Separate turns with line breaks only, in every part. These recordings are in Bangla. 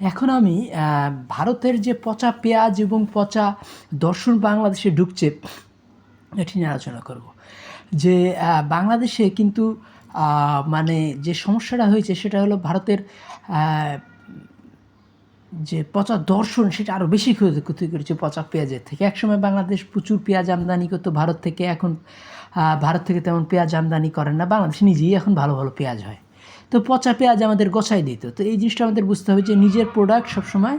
এখন আমি ভারতের যে পচা পেঁয়াজ এবং পচা দর্শন বাংলাদেশে ঢুকছে, এটি নিয়ে আলোচনা করব। যে বাংলাদেশে কিন্তু মানে যে সমস্যাটা হয়েছে সেটা হলো ভারতের যে পচা দর্শন সেটা আরও বেশি ক্ষতি ক্ষতি করেছে পচা পেঁয়াজের থেকে। একসময় বাংলাদেশ প্রচুর পেঁয়াজ আমদানি করতো ভারত থেকে, এখন ভারত থেকে তেমন পেঁয়াজ আমদানি করেন না। বাংলাদেশ নিজেই এখন ভালো ভালো পেঁয়াজ হয়। তো পচা পেঁয়াজ আমাদের গোছাই দিত। তো এই জিনিসটা আমাদের বুঝতে হবে যে নিজের প্রোডাক্ট সবসময়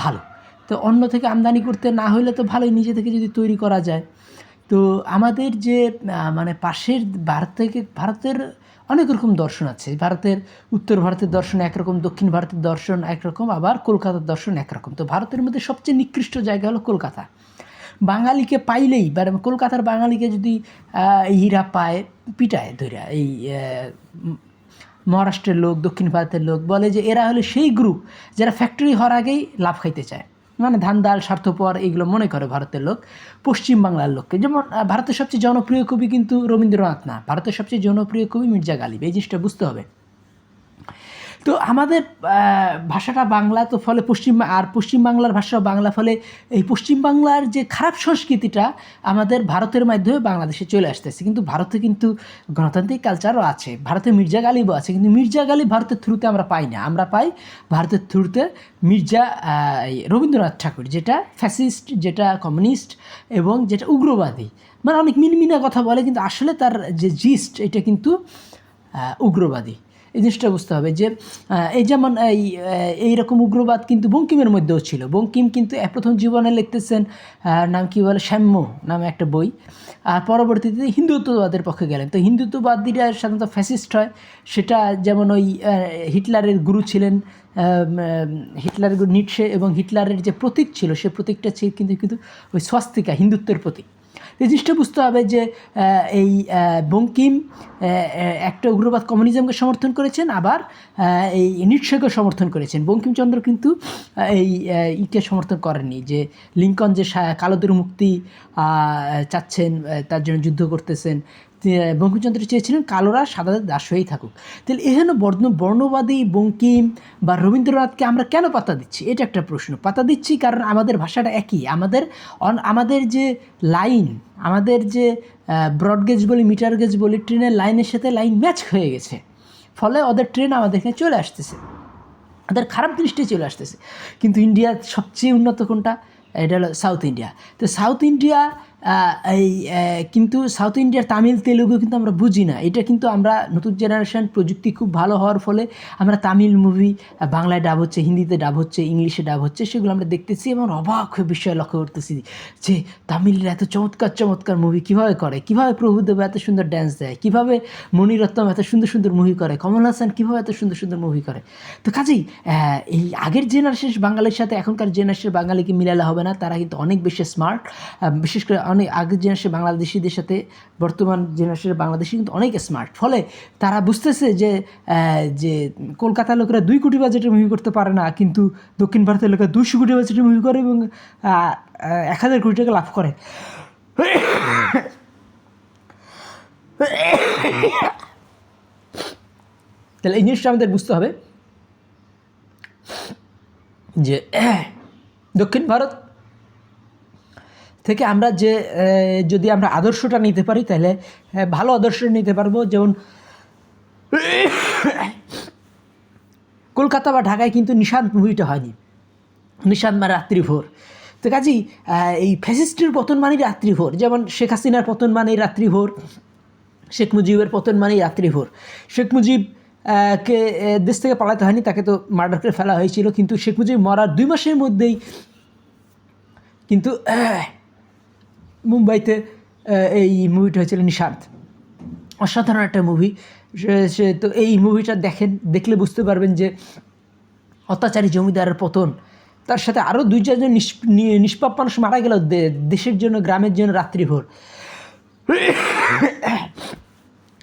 ভালো। তো অন্য থেকে আমদানি করতে না হলে তো ভালোই, নিজে থেকে যদি তৈরি করা যায়। তো আমাদের যে মানে পাশের ভারত থেকে, ভারতের অনেক রকম দর্শন আছে। ভারতের উত্তর ভারতের দর্শন একরকম, দক্ষিণ ভারতের দর্শন একরকম, আবার কলকাতার দর্শন একরকম। তো ভারতের মধ্যে সবচেয়ে নিকৃষ্ট জায়গা হলো কলকাতা। বাঙালিকে পাইলেই, বা কলকাতার বাঙালিকে যদি হীরা পায়, পিটায় ধরে এই মহারাষ্ট্রের লোক, দক্ষিণ ভারতের লোক বলে যে এরা হলো সেই গ্রুপ যারা ফ্যাক্টরি হওয়ার আগেই লাভ খাইতে চায়। মানে ধান, ডাল, স্বার্থপর এইগুলো মনে করে ভারতের লোক, পশ্চিম বাংলার লোককে যেমন ভারতের সবচেয়ে জনপ্রিয় কবি কিন্তু রবীন্দ্রনাথ না। ভারতের সবচেয়ে জনপ্রিয় কবি মির্জা গালিব। এই জিনিসটা বুঝতে হবে। তো আমাদের ভাষাটা বাংলা, তো ফলে পশ্চিম, আর পশ্চিম বাংলার ভাষা বাংলা, ফলে এই পশ্চিম বাংলার যে খারাপ সংস্কৃতিটা আমাদের ভারতের মাধ্যমে বাংলাদেশে চলে আসতেছে। কিন্তু ভারতে কিন্তু গণতান্ত্রিক কালচারও আছে। ভারতে মির্জা গালিবও আছে। কিন্তু মির্জা গালিব ভারতের থ্রুতে আমরা পাই না। আমরা পাই ভারতের থ্রুতে মির্জা রবীন্দ্রনাথ ঠাকুর, যেটা ফ্যাসিস্ট যেটা কমিউনিস্ট এবং যেটা উগ্রবাদী। মানে অনেক মিনমিনা কথা বলে, কিন্তু আসলে তার যে জিস্ট এটা কিন্তু উগ্রবাদী। এই জিনিসটা বুঝতে হবে যে এই যেমন এই এইরকম উগ্রবাদ কিন্তু বঙ্কিমের মধ্যেও ছিল। বঙ্কিম কিন্তু প্রথম জীবনে লিখতেছেন নাম কি বলে? শ্যাম্য নামে একটা বই। আর পরবর্তীতে হিন্দুত্ববাদের পক্ষে গেলেন। তো হিন্দুত্ববাদীরা সাধারণত ফ্যাসিস্ট হয়। সেটা যেমন ওই হিটলারের গুরু ছিলেন হিটলারের গুরু নিটসে এবং হিটলারের যে প্রতীক ছিল, সে প্রতীকটা ছিল কিন্তু কিন্তু ওই স্বস্তিকা, হিন্দুত্বের প্রতীক। জিনিসটা বুঝতে হবে যে এই বঙ্কিম একটা উগ্রবাদ কমিউনিজমকে সমর্থন করেছেন, আবার এই নিঃস্বকে সমর্থন করেছেন। বঙ্কিমচন্দ্র কিন্তু এই ইকে সমর্থন করেননি যে, লিঙ্কন যে কালোদের মুক্তি চাচ্ছেন তার জন্য যুদ্ধ করতেছেন বঙ্কিমচন্দ্র চেয়েছিলেন কালোরা সাদাদের দাস হয়েই থাকুক। তাহলে এখানে বর্ণ, বর্ণবাদী, বঙ্কিম বা রবীন্দ্রনাথকে আমরা কেন পাতা দিচ্ছি? এটা একটা প্রশ্ন। পাতা দিচ্ছি কারণ আমাদের ভাষাটা একই। আমাদের আমাদের যে লাইন, আমাদের যে ব্রড গেজ বলি মিটার গেজ বলি, ট্রেনের লাইনের সাথে লাইন ম্যাচ হয়ে গেছে। ফলে ওদের ট্রেন আমাদের এখানে চলে আসতেছে। ওদের খারাপ জিনিসটাই চলে আসতেছে। কিন্তু ইন্ডিয়ার সবচেয়ে উন্নত কোনটা? এটা হলো সাউথ ইন্ডিয়া। তো সাউথ ইন্ডিয়া এই কিন্তু সাউথ ইন্ডিয়ার তামিল, তেলুগু কিন্তু আমরা বুঝি না। এটা কিন্তু আমরা নতুন জেনারেশন প্রযুক্তি খুব ভালো হওয়ার ফলে আমরা তামিল মুভি বাংলায় ডাব হচ্ছে, হিন্দিতে ডাব হচ্ছে, ইংলিশে ডাব হচ্ছে, সেগুলো আমরা দেখতেছি এবং অবাক হয়ে বিষয় লক্ষ্য করতেছি যে তামিলরা এত চমৎকার চমৎকার মুভি কীভাবে করে? কীভাবে প্রভুদেব এত সুন্দর ড্যান্স দেয়? কীভাবে মণিরত্নম এত সুন্দর সুন্দর মুভি করে? কমল হাসান কীভাবে এত সুন্দর সুন্দর মুভি করে? তো কাজেই এই আগের জেনারেশন বাঙালির সাথে এখনকার জেনারেশন বাঙালিকে মিলালে হবে না, তারা কিন্তু অনেক বেশি স্মার্ট বিশেষ করে অনেক আগের জেনারেশন বাংলাদেশিদের সাথে বর্তমান জেনারেশনের বাংলাদেশি কিন্তু অনেক স্মার্ট ফলে তারা বুঝতেছে যে যে কলকাতার লোকেরা দুই কোটি বাজেটের মুভি করতে পারে না, কিন্তু দক্ষিণ ভারতের লোকেরা দুশো কোটি বাজেটের মুভি করে এবং এক হাজার কোটি টাকা লাভ করে। তাহলে এই জিনিসটা আমাদের বুঝতে হবে যে, দক্ষিণ ভারত থেকে আমরা যে যদি আমরা আদর্শটা নিতে পারি, তাহলে ভালো আদর্শ নিতে পারব। যেমন, কলকাতা বা ঢাকায় কিন্তু নিশান্ত মুভিটা হয়নি। নিশান্ত মানে রাত্রিভোর তো কাজেই এই ফ্যাসিস্টের পতন মানেই রাত্রিভোর যেমন, শেখ হাসিনার পতন মানেই রাত্রিভোর শেখ মুজিবের পতন মানেই রাত্রিভোর শেখ মুজিব কে দেশ থেকে পালাতে হয়নি, তাকে তো মার্ডার করে ফেলা হয়েছিল। কিন্তু শেখ মুজিব মরার দুই মাসের মধ্যেই কিন্তু মুম্বাইতে এই মুভিটা হয়েছিল নিশান্ত। অসাধারণ একটা মুভি সে তো এই মুভিটা দেখেন, দেখলে বুঝতে পারবেন যে অত্যাচারী জমিদারের পতন। তার সাথে আরও দুই চারজন নিষ্পাপ মানুষ মারা গেল দেশের জন্য, গ্রামের জন্য রাত্রিভোর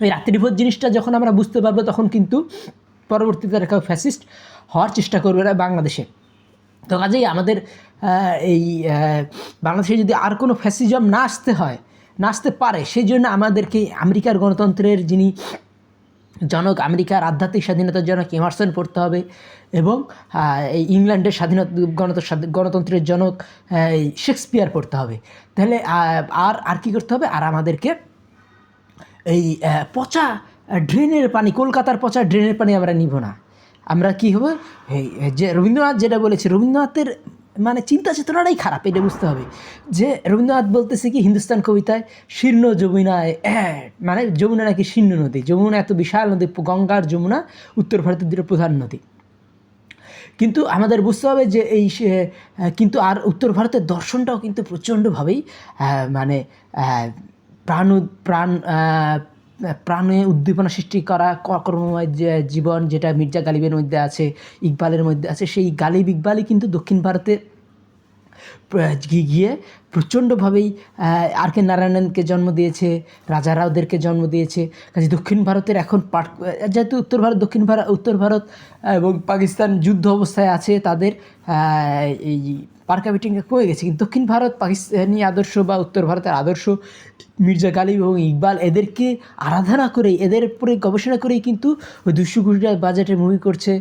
এই রাত্রিভোর জিনিসটা যখন আমরা বুঝতে পারব, তখন কিন্তু পরবর্তীতে কেউ ফ্যাসিস্ট হওয়ার চেষ্টা করবে না বাংলাদেশে। তো কাজেই আমাদের এই বাংলাদেশে যদি আর কোনো ফ্যাসিজম না আসতে হয়, না আসতে পারে, সেই জন্য আমাদেরকে আমেরিকার গণতন্ত্রের যিনি জনক, আমেরিকার আধ্যাত্মিক স্বাধীনতার জনক এমারসন পড়তে হবে এবং এই ইংল্যান্ডের স্বাধীনতা, গণত- গণতন্ত্রের জনক শেক্সপিয়ার পড়তে হবে। তাহলে আর আর কী করতে হবে? আর আমাদেরকে এই পচা ড্রেনের পানি, কলকাতার পচা ড্রেনের পানি আমরা নিব না। আমরা কি হবে? যে রবীন্দ্রনাথ যেটা বলেছে, রবীন্দ্রনাথের মানে চিন্তা চেতনাটাই খারাপ, এটা বুঝতে হবে। যে রবীন্দ্রনাথ বলতেছে কি, হিন্দুস্তান কবিতায়, শীর্ণ যমুনায় হ্যাঁ মানে যমুনা নাকি শীর্ণ নদী, যমুনা এত বিশাল নদী, গঙ্গার যমুনা, উত্তর ভারতের দুটো প্রধান নদী। কিন্তু আমাদের বুঝতে হবে যে এই কিন্তু আর উত্তর ভারতের দর্শনটাও কিন্তু প্রচণ্ডভাবেই মানে প্রাণ প্রাণ প্রাণে উদ্দীপনা সৃষ্টি করা কর্মময় যে জীবন যেটা মির্জা গালিবের মধ্যে আছে, ইকবালের মধ্যে আছে, সেই গালিব ইকবালই কিন্তু দক্ষিণ ভারতে গিয়ে প্রচণ্ডভাবেই আর কে নারায়ণনকে জন্ম দিয়েছে, রাজা রাওদেরকে জন্ম দিয়েছে। কাজে দক্ষিণ ভারতের এখন পাট, যেহেতু উত্তর ভারত, দক্ষিণ ভারত উত্তর ভারত এবং পাকিস্তান যুদ্ধ অবস্থায় আছে, তাদের এই পার ক্যাপিটিংটা কমে গেছে। কিন্তু দক্ষিণ ভারত, পাকিস্তানি আদর্শ বা উত্তর ভারতের আদর্শ মির্জা গালিব এবং ইকবাল, এদেরকে আরাধনা করে এদের উপরে গবেষণা করেই কিন্তু ওই দুশো কোটি টাকা বাজেটে মুভি করছে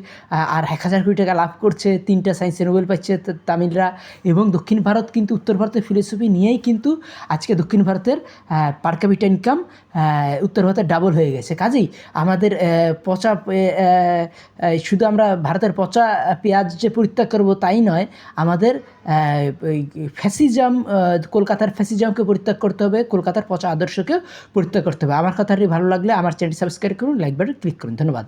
আর এক হাজার কোটি টাকা লাভ করছে, তিনটা সায়েন্সে নোবেল পাচ্ছে তামিলরা এবং দক্ষিণ ভারত কিন্তু উত্তর ভারতের ফিলোসফি নিয়েই কিন্তু আজকে দক্ষিণ ভারতের পার ক্যাপিটা ইনকাম উত্তর ভারতের ডাবল হয়ে গেছে। কাজেই আমাদের পচা শুধু আমরা ভারতের পচা পেঁয়াজ যে পরিত্যাগ করব তাই নয়, আমাদের ফ্যাসিজম কলকাতার ফ্যাসিজমকে পরিত্যাগ করতে হবে, কলকাতার পচা আদর্শকে পরিত্যাগ করতে হবে। আমার কথাটি ভালো লাগলে আমার চ্যানেল সাবস্ক্রাইব করুন লাইক বাটন ক্লিক করুন। ধন্যবাদ।